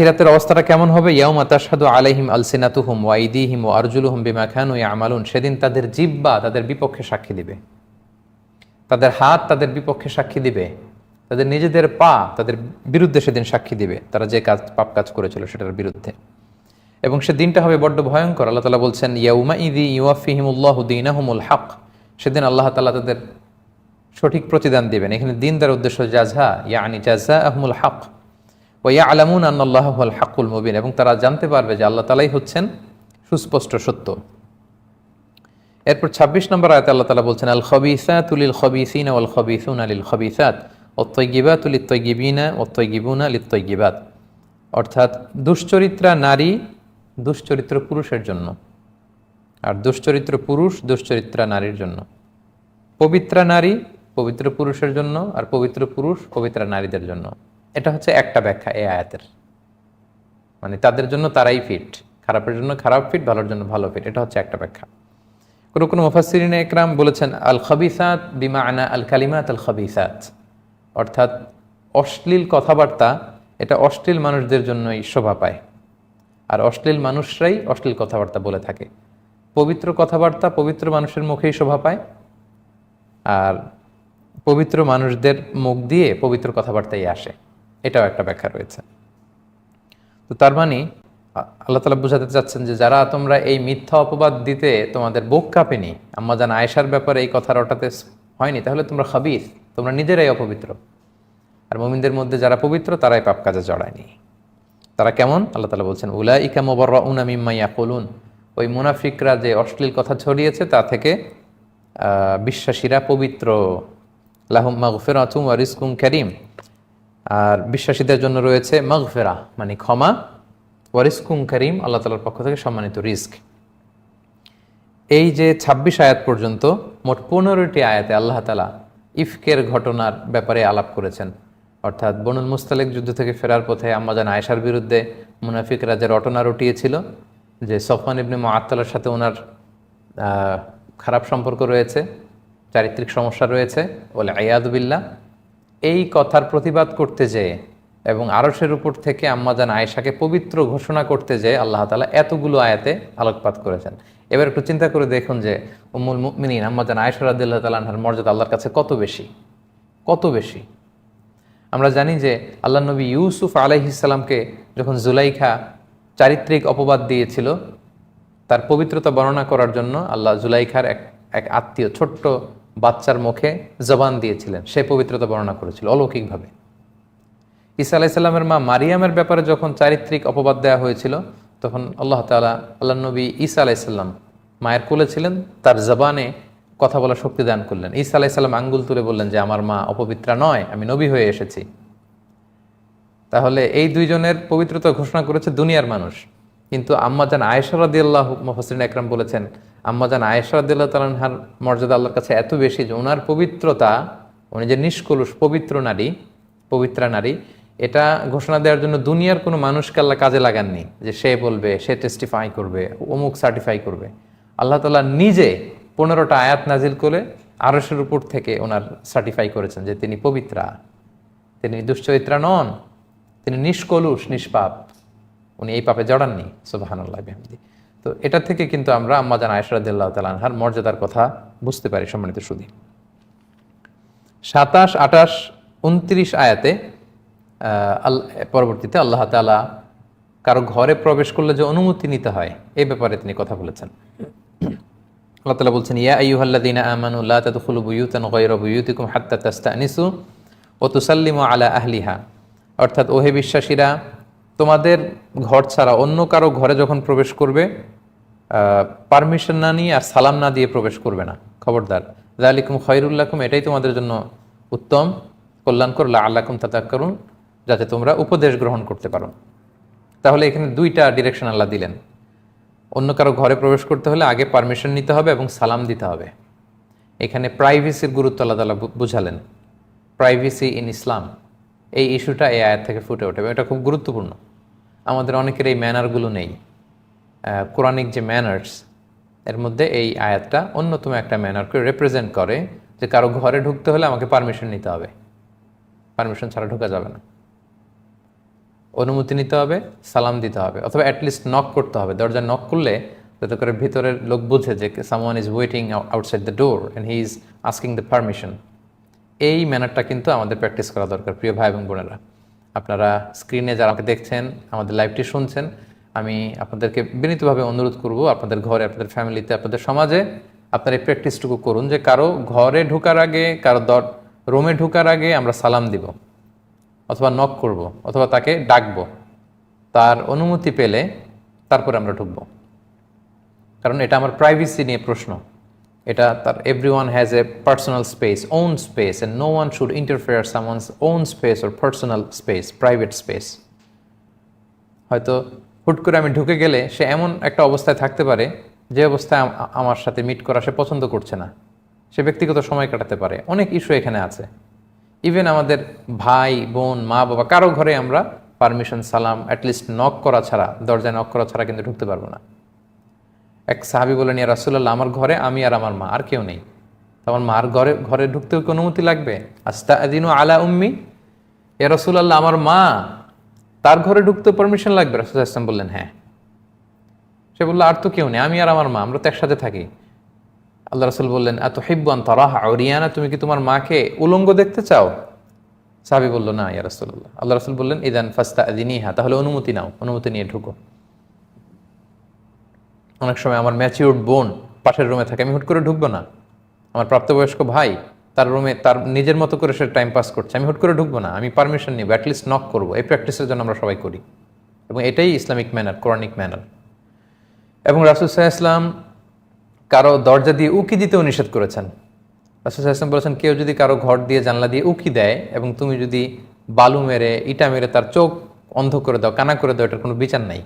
আখিরাতের অবস্থাটা কেমন হবে? ইয়াউমা তাশহাদু আলাইহিম আলসিনাতুহুম ওয়া আইদিহিম ওয়া আরজুলুহুম বিমা কানু ইয়ামালুন। সেদিন তাদের জিহ্বা তাদের বিপক্ষে সাক্ষী দিবে। তাদের হাত তাদের বিপক্ষে সাক্ষী দিবে। তাদের নিজেদের পা তাদের বিরুদ্ধে সেদিন সাক্ষী দিবে। তারা যে কাজ, পাপ কাজ করেছিল সেটার বিরুদ্ধে। এবং সে দিনটা হবে বড্ড ভয়ঙ্কর। আল্লাহ তালা বলছেন, ইয়াউমা ইদি ইউয়াফিহিমুল্লাহ দিনাহুমুল হক সেদিন আল্লাহ তালা তাদের সঠিক প্রতিদান দিবেন। এখানে দিন তার উদ্দেশ্য জাজা ইয়ানি জাজা আহমুল হক ও ইয়া আলামুন হাকুল মুবিন, এবং তারা জানতে পারবে যে আল্লাহ তালাই হচ্ছেন সুস্পষ্ট সত্য। এরপর ছাব্বিশ নম্বর আয়তে আল্লাহ তালা বলছেন, আল খবিসাত উলিল খবিসিন ওয়াল খবিসুন আলিল খবিসাত অত্যগিবাত উলিত তৈগিবিনা অত্যগিবুনা লিত তৈগিবাত অর্থাৎ দুশ্চরিত্রা নারী, দুশ্চরিত্র পুরুষের জন্য। আর দুশ্চরিত্র পুরুষ, দুশ্চরিত্রা নারীর জন্য। পবিত্রা নারী, পবিত্র পুরুষের জন্য, আর পবিত্র পুরুষ, পবিত্রা নারীদের জন্য। এটা হচ্ছে একটা ব্যাখ্যা এই আয়াতের। মানে তাদের জন্য তারাই ফিট খারাপের জন্য খারাপ ফিট ভালোর জন্য ভালো ফিট এটা হচ্ছে একটা ব্যাখ্যা। কোনো কোনো মুফাসিরিন একরাম বলেছেন আল খবিসাত বিমা আনা আল কালিমাত আল খবিসাত অর্থাৎ অশ্লীল কথাবার্তা, এটা অশ্লীল মানুষদের জন্যই শোভা পায়। আর অশ্লীল মানুষরাই অশ্লীল কথাবার্তা বলে থাকে। পবিত্র কথাবার্তা পবিত্র মানুষের মুখেই শোভা পায়। আর পবিত্র মানুষদের মুখ দিয়ে পবিত্র কথাবার্তাই আসে। এটাও একটা ব্যাখ্যা রয়েছে। তো তার মানে আল্লাহ তালা বুঝাতে চাচ্ছেন যে যারা তোমরা এই মিথ্যা অপবাদ দিতে তোমাদের বুক কাঁপেনি, আম্মা জান আয়েশার ব্যাপারে এই কথার ওটাতে হয়নি, তাহলে তোমরা খাবিস, তোমরা নিজেরাই অপবিত্র। আর মোমিনদের মধ্যে যারা পবিত্র, তারাই পাপ কাজে জড়ায়নি। তারা কেমন? আল্লাহ তালা বলছেন উলা ইকা মোবর উনা মিম্মাইয়া কলুন ওই মুনাফিকরা যে অশ্লীল কথা ছড়িয়েছে, তা থেকে বিশ্বাসীরা পবিত্র। লাহুম মাগফেরা তুম রিস্কুম করিম। আর বিশ্বাসীদের জন্য রয়েছে মাগফেরা মানে ক্ষমা ওয়ারিস্কুম করিম, আল্লাহ তালার পক্ষ থেকে সম্মানিত রিস্ক এই যে ২৬ আয়াত পর্যন্ত মোট পনেরোটি আয়াতে আল্লাহ তালা ইফকের ঘটনার ব্যাপারে আলাপ করেছেন। অর্থাৎ বনুল মুস্তালেক যুদ্ধ থেকে ফেরার পথে আম্মাজান আয়েশার বিরুদ্ধে মুনাফিকরা যে রটনা রটিয়েছিল, যে সফান ইবনে মাআত্তালার সাথে ওনার খারাপ সম্পর্ক রয়েছে, চারিত্রিক সমস্যা রয়েছে বলে আয়াদুবিল্লাহ এই কথার প্রতিবাদ করতে যেয়ে এবং আরসের উপর থেকে আম্মাজান আয়েশাকে পবিত্র ঘোষণা করতে যেয়ে আল্লাহ তালা এতগুলো আয়াতে আলোকপাত করেছেন। এবার একটু চিন্তা করে দেখুন যে উমুল মুমিনিন আম্মাজান আয়েশা রাদিল্লাহ তালাহার মর্যাদা আল্লাহর কাছে কত বেশি? কত বেশি? আমরা জানি যে আল্লাহ নবী ইউসুফ আলাইহিসাল্লামকে যখন জুলাইখা চারিত্রিক অপবাদ দিয়েছিল, তার পবিত্রতা বর্ণনা করার জন্য আল্লাহ জুলাইখার এক এক আত্মীয়, ছোট্ট বাচ্চার মুখে জবান দিয়েছিলেন। সে পবিত্রতা বর্ণনা করেছিল অলৌকিকভাবে। ঈসা আলাইসাল্লামের মা মারিয়ামের ব্যাপারে যখন চারিত্রিক অপবাদ দেওয়া হয়েছিল, তখন আল্লাহ তালা আল্লাহ নবী ঈসা আলাইসাল্লাম মায়ের কোলে ছিলেন, তার জবানে কথা বলার শক্তি দান করলেন। ঈসা আলাইসাল্লাম আঙ্গুল তুলে বললেন যে, আমার মা অপবিত্রা নয়, আমি নবী হয়ে এসেছি। তাহলে এই দুইজনের পবিত্রতা ঘোষণা করেছে দুনিয়ার মানুষ। কিন্তু আম্মা আম্মাজান আয়েশারাদি আল্লাহ মহসিন একরাম বলেছেন আম্মাজান আল্লাহ তালাহার মর্যাদা আল্লাহর কাছে এত বেশি যে ওনার পবিত্রতা, উনি যে নিষ্কলুষ পবিত্র নারী, পবিত্রা নারী, এটা ঘোষণা দেওয়ার জন্য দুনিয়ার কোনো মানুষকে আল্লাহ কাজে লাগাননি যে সে বলবে, সে টেস্টিফাই করবে, অমুক সার্টিফাই করবে। আল্লাহ তালা নিজে পনেরোটা আয়াত নাজিল করে আরসের উপর থেকে ওনার সার্টিফাই করেছেন যে তিনি পবিত্রা, তিনি দুশ্চরিত্রা নন, তিনি নিষ্কলুষ, নিষ্পাপ। উনি এই পাপে জড়াননি, সুবাহানুল্লাহ বিহামদি তো এটা থেকে কিন্তু আমরা আম্মাজান আয়সরাদ্দাহ তালানহার মর্যাদার কথা বুঝতে পারি সম্মানিত সুদী সাতাশ আটাশ উনত্রিশ আয়াতে পরবর্তীতে আল্লাহ তালা কারও ঘরে প্রবেশ করলে যে অনুমতি নিতে হয়, এই ব্যাপারে তিনি কথা বলেছেন। আল্লাহ তালা বলছেন, ইয়া আইয়ুহাল্লাযীনা আমানু, লা তাদখুলু বুয়ুতান গায়রা বুয়ুতিকুম হাত্তা তাস্তানিসু ওয়া তুসাল্লিমু আলা আহলিহা। অর্থাৎ, ওহে বিশ্বাসীরা তোমাদের ঘর ছাড়া অন্য কারও ঘরে যখন প্রবেশ করবে পারমিশন না নিয়ে আর সালাম না দিয়ে প্রবেশ করবে না। খবরদার। জালিকুম খয়রুল্লাকুম এটাই তোমাদের জন্য উত্তম। কল্যাণকর লা আল্লাকুম করুন যাতে তোমরা উপদেশ গ্রহণ করতে পারো। তাহলে এখানে দুইটা ডিরেকশন আল্লাহ দিলেন। অন্য কারও ঘরে প্রবেশ করতে হলে আগে পারমিশন নিতে হবে এবং সালাম দিতে হবে। এখানে প্রাইভেসির গুরুত্ব আল্লাহ তালা বুঝালেন। প্রাইভেসি ইন ইসলাম এই ইস্যুটা এই আয়াত থেকে ফুটে ওঠে এটা খুব গুরুত্বপূর্ণ। আমাদের অনেকের এই ম্যানারগুলো নেই। কোরআনিক যে ম্যানার্স এর মধ্যে এই আয়াতটা অন্যতম একটা ম্যানারকে রিপ্রেজেন্ট করে যে কারও ঘরে ঢুকতে হলে আমাকে পারমিশন নিতে হবে। পারমিশন ছাড়া ঢোকা যাবে না। অনুমতি নিতে হবে, সালাম দিতে হবে, অথবা অ্যাটলিস্ট নক করতে হবে। দরজা নক করলে যাতে করে ভিতরের লোক বুঝে যে someone is waiting outside the door and he is asking the permission এই ম্যানারটা কিন্তু আমাদের প্র্যাকটিস করা দরকার, প্রিয় ভাই এবং বোনেরা। আপনারা স্ক্রিনে যারা আমাকে দেখছেন, আমাদের লাইভটি শুনছেন, আমি আপনাদেরকে বিনীতভাবে অনুরোধ করব আপনাদের ঘরে, আপনাদের ফ্যামিলিতে আপনাদের সমাজে আপনার এই প্র্যাকটিসটুকু করুন যে কারও ঘরে ঢোকার আগে, কারও দর রুমে ঢোকার আগে আমরা সালাম দিব, অথবা নক করব, অথবা তাকে ডাকবো। তার অনুমতি পেলে তারপরে আমরা ঢুকবো। কারণ এটা আমার প্রাইভেসি নিয়ে প্রশ্ন। এটা তার every one has a personal space own space and no one should interfere someone's own space or personal space private space হয়তো হুট করে আমি ঢুকে গেলে সে এমন একটা অবস্থায় থাকতে পারে, যে অবস্থায় আমার সাথে মিট করা সে পছন্দ করছে না। সে ব্যক্তিগত সময় কাটাতে পারে। অনেক ইস্যু এখানে আছে। ইভেন আমাদের ভাই, বোন, মা, বাবা, কারও ঘরে আমরা পারমিশন সালাম অ্যাটলিস্ট নক করা ছাড়া, দরজায় নক করা ছাড়া কিন্তু ঢুকতে পারব না। এক সাহাবি বলেন ইয়া রাসুল্লাহ আমার ঘরে আমি আর আমার মা আর কেউ নেই। আমার মার ঘরে ঘরে ঢুকতেও কি অনুমতি লাগবে? আস্তা আদিনু আলা উম্মি। ইয়া রাসুল্লাহ আমার মা, তার ঘরে ঢুকতে পারমিশন লাগবে? রাসুল ইসলাম বললেন হ্যাঁ। সে বলল, আর তো কেউ নেই, আমি আর আমার মা, আমরা তো একসাথে থাকি। আল্লাহ রাসুল বললেন এত হিব্বান তরাহ আউরিয়ানা, তুমি কি তোমার মাকে উলঙ্গ দেখতে চাও? সাহাবি বলল, না, ইয়া রাসুল্লাহ আল্লাহ রাসুল বললেন, ইদান ফাস্তা আদিনিহা তাহলে অনুমতি নাও, অনুমতি নিয়ে ঢুকো। অনেক সময় আমার ম্যাচিউর্ড বোন পাশের রুমে থাকে, আমি হুট করে ঢুকবো না। আমার প্রাপ্তবয়স্ক ভাই, তার রুমে তার নিজের মতো করে সে টাইম পাস করছে, আমি হুট করে ঢুকবো না, আমি পারমিশন নিব অ্যাটলিস্ট নক করব। এই প্র্যাকটিসের জন্য আমরা সবাই করি। এবং এটাই ইসলামিক ম্যানার কোরআনিক ম্যানার এবং রাসুল সাহা ইসলাম কারও দরজা দিয়ে উকি দিতেও নিষেধ করেছেন। রাসুল সাহা ইসলাম বলেছেন, কেউ যদি কারও ঘর দিয়ে জানলা দিয়ে উকি দেয় এবং তুমি যদি বালু মেরে, ইটা মেরে তার চোখ অন্ধ করে দাও, কানা করে দাও, এটার কোনো বিচার নাই।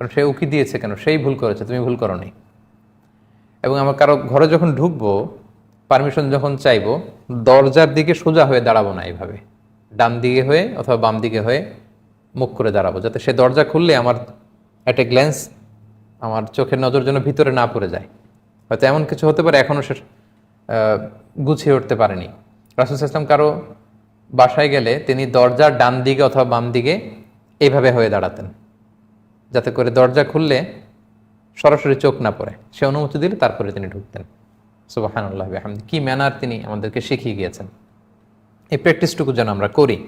কারণ সে উকি দিয়েছে কেন? সেই ভুল করেছে, তুমি ভুল করো এবং আমার কারও ঘরে যখন ঢুকবো পারমিশন যখন চাইব, দরজার দিকে সোজা হয়ে দাঁড়াবো না এইভাবে। ডান দিকে হয়ে অথবা বাম দিকে হয়ে মুখ করে দাঁড়াবো, যাতে সে দরজা খুললে আমার অ্যাট এ গ্ল্যান্স আমার চোখের নজর যেন ভিতরে না পড়ে যায়। হয়তো এমন কিছু হতে পারে, এখনও সে গুছিয়ে উঠতে পারেনি। রাসুল ইসলাম কারও বাসায় গেলে তিনি দরজার ডান দিকে অথবা বাম দিকে এইভাবে হয়ে দাঁড়াতেন। যাতে করে দরজা খুললে সরাসরি চোখ না পড়ে। সে অনুমতি দিলে তারপরে তিনি ঢুকতেন। সুবাহানুল্লাহ আহমদ কি ম্যানার তিনি আমাদেরকে শিখিয়ে গিয়েছেন। এই প্র্যাকটিসটুকু যেন আমরা করি।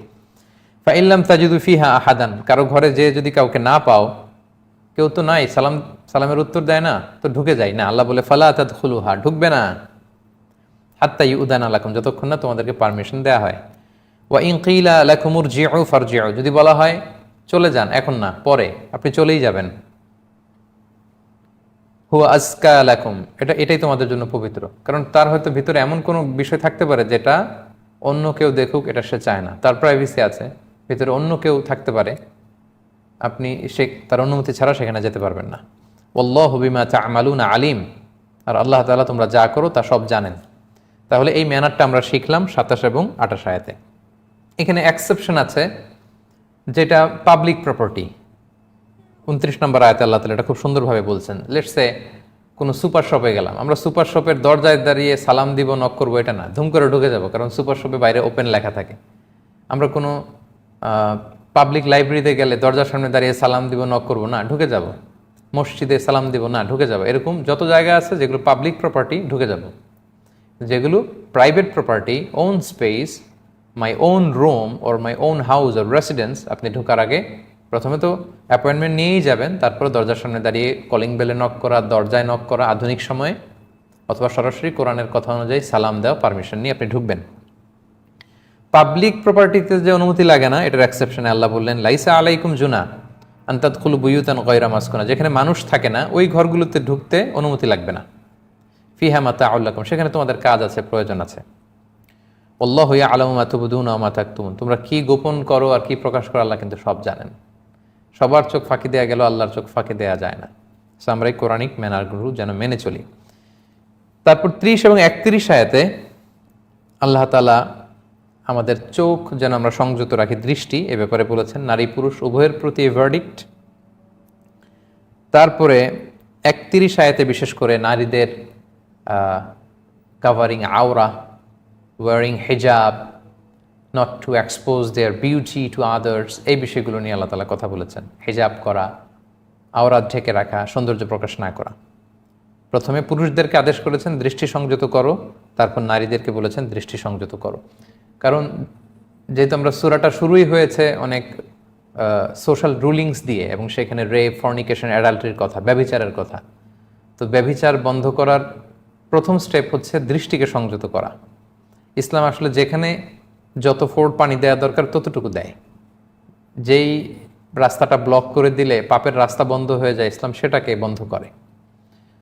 ফাইল্লাম তাজিদু ফিহা আহাদান। কারও ঘরে যে যদি কাউকে না পাও, কেউ তো নাই, সালাম, সালামের উত্তর দেয় না, তো ঢুকে যায়। না, আল্লাহ বলে, ফালা তাদ হা ঢুকবে না। হাত্তা ইউদান আলাকুম যতক্ষণ না তোমাদেরকে পারমিশন দেওয়া হয়। ওয়া ইনকিলা লাকুমুর জিউ ফারজিউ। যদি বলা হয় চলে যান, এখন না, পরে, আপনি চলেই যাবেন। হুয়া আজকা লাকুম, এটা, এটাই তোমাদের জন্য পবিত্র। কারণ তার হয়তো ভিতরে এমন কোনো বিষয় থাকতে পারে যেটা অন্য কেউ দেখুক, এটা সে চায় না। তার প্রাইভেসি আছে, ভিতরে অন্য কেউ থাকতে পারে। আপনি সে, তার অনুমতি ছাড়া সেখানে যেতে পারবেন না। ওল্লাহ বিমা চা আমালুনা আলিম, আর আল্লাহ তাআলা তোমরা যা করো তা সব জানেন। তাহলে এই ম্যানারটা আমরা শিখলাম সাতাশ এবং আঠাশ আয়াতে। এখানে এক্সেপশন আছে যেটা পাবলিক প্রপার্টি উনত্রিশ নম্বর আয়তে আল্লাহ তালা এটা খুব সুন্দরভাবে বলছেন। লেটসে কোনো সুপার শপে গেলাম। আমরা সুপার শপের দরজায় দাঁড়িয়ে সালাম দিব নক করব, এটা না। ধুম করে ঢুকে যাব, কারণ সুপার শপে বাইরে ওপেন লেখা থাকে। আমরা কোনো পাবলিক লাইব্রেরিতে গেলে দরজার সামনে দাঁড়িয়ে সালাম দিব নক করব, না, ঢুকে যাব। মসজিদে সালাম দিব, না, ঢুকে যাব। এরকম যত জায়গা আছে, যেগুলো পাবলিক প্রপার্টি ঢুকে যাব। যেগুলো private property own space my own room or my own house or residence আপনি ঢোকার আগে প্রথমে তো অ্যাপয়েন্টমেন্ট নিয়েই যাবেন, তারপর দরজার সামনে দাঁড়িয়ে কলিং বেলে নক করা, দরজায় নক করা, আধুনিক সময়ে অথবা সরাসরি কোরআনের কথা অনুযায়ী সালাম দেওয়া পারমিশন নিয়ে আপনি ঢুকবেন। পাবলিক প্রপার্টিতে যে অনুমতি লাগে না, এটার এক্সেপশনে আল্লাহ বললেন, লাইসা আলাইকুম জুনা আন্তাত খুলু বুয়ুতান গয়রা মাসকুনা। যেখানে মানুষ থাকে না, ওই ঘরগুলোতে ঢুকতে অনুমতি লাগবে না। ফিহা মাতা আল্লাকুম সেখানে তোমাদের কাজ আছে, প্রয়োজন আছে। আল্লাহ হইয়া আলমা তুবুদুন মাতাক তুমুন তোমরা কি গোপন করো আর কি প্রকাশ করো আল্লাহ কিন্তু সব জানেন। সবার চোখ ফাঁকি দেয়া গেল আল্লাহর চোখ ফাঁকি দেওয়া যায় না। So আমরা এই কোরআনিক যেন মেনে চলি। তারপর ত্রিশ এবং একত্রিশ আয়াতে আল্লাহ তালা আমাদের চোখ যেন আমরা সংযত রাখি দৃষ্টি, এ ব্যাপারে বলেছেন, নারী পুরুষ উভয়ের প্রতি ভার্ডিক্ট তারপরে একত্রিশ আয়াতে বিশেষ করে নারীদের কাভারিং আওরা ওয়ারিং হেজাব not to expose their beauty to others এই বিষয়গুলো নিয়ে আল্লাহ তালা কথা বলেছেন। হিজাব করা, আওরাত ঢেকে রাখা, সৌন্দর্য প্রকাশ না করা। প্রথমে পুরুষদেরকে আদেশ করেছেন, দৃষ্টি সংযত করো। তারপর নারীদেরকে বলেছেন, দৃষ্টি সংযত করো। কারণ যেহেতু আমরা সুরাটা শুরুই হয়েছে অনেক সোশ্যাল রুলিংস দিয়ে, এবং সেখানে রে ফর্নিকেশন অ্যাডাল্টরির কথা, ব্যভিচারের কথা। তো ব্যভিচার বন্ধ করার প্রথম স্টেপ হচ্ছে দৃষ্টিকে সংযত করা। ইসলাম আসলে যেখানে যত ফোর পানি দেওয়া দরকার ততটুকু দেয়। যেই রাস্তাটা ব্লক করে দিলে পাপের রাস্তা বন্ধ হয়ে যায়, ইসলাম সেটাকে বন্ধ করে।